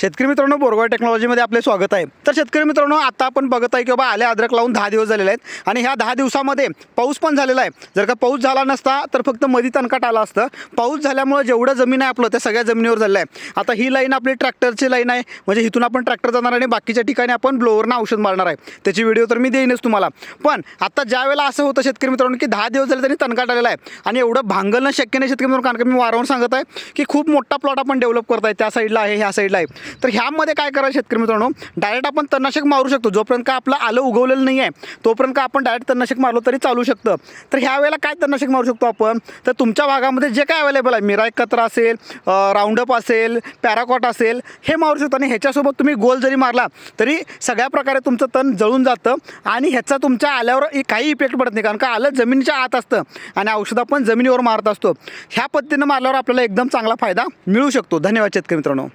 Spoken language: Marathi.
शेतकरी मित्रांनो बोरगाव टेक्नॉलॉजीमध्ये आपले स्वागत आहे. तर शेतकरी मित्रांनो आता आपण बघत आहे की बाबा आले अद्रक लावून दहा दिवस झालेले आहेत. आणि ह्या दहा दिवसामध्ये पाऊस पण झालेला आहे. जर का पाऊस झाला नसता तर फक्त मधी तणकाट आला असतं. पाऊस झाल्यामुळे जेवढं जमीन आहे आपलं त्या सगळ्या जमिनीवर झालेलं आहे. आता ही लाईन आपली ट्रॅक्टरची लाईन आहे. म्हणजे इथून आपण ट्रॅक्टर जाणार आणि बाकीच्या ठिकाणी आपण ब्लोअरनं औषध मारणार आहे. त्याची व्हिडिओ तर मी देईनच तुम्हाला. पण आता ज्या वेळेला असं होतं शेतकरी मित्रांनो की दहा दिवस झाले तरी तणकाट आलेला आहे. आणि एवढं भांगलणं शक्य नाही शेतकरी मित्रांनो कारण की मी वारंवार सांगत आहे की खूप मोठा प्लॉट आपण डेव्हलप करत आहे त्या साईडला आहे ह्या साईडला आहे. तर ह्यामध्ये काय करायचं शेतकरी मित्रांनो डायरेक्ट आपण तणनाशक मारू शकतो. जोपर्यंत का आपलं आलं उगवलेलं नाही आहे तोपर्यंत का आपण डायरेक्ट तणनाशक मारलो तरी चालू शकतं. तर ह्या वेळेला काय तणनाशक मारू शकतो आपण? तर तुमच्या भागामध्ये जे काय अवेलेबल आहे मिराय एकत्र असेल राऊंडअप असेल पॅराकॉट असेल हे मारू शकतो. आणि ह्याच्यासोबत तुम्ही गोल जरी मारला तरी सगळ्या प्रकारे तुमचं तण जळून जातं आणि ह्याचा तुमच्या आल्यावर काही इफेक्ट पडत नाही. कारण का आलं जमिनीच्या आत असतं आणि औषधं आपण जमिनीवर मारत असतो. ह्या पद्धतीनं मारल्यावर आपल्याला एकदम चांगला फायदा मिळू शकतो. धन्यवाद शेतकरी मित्रांनो.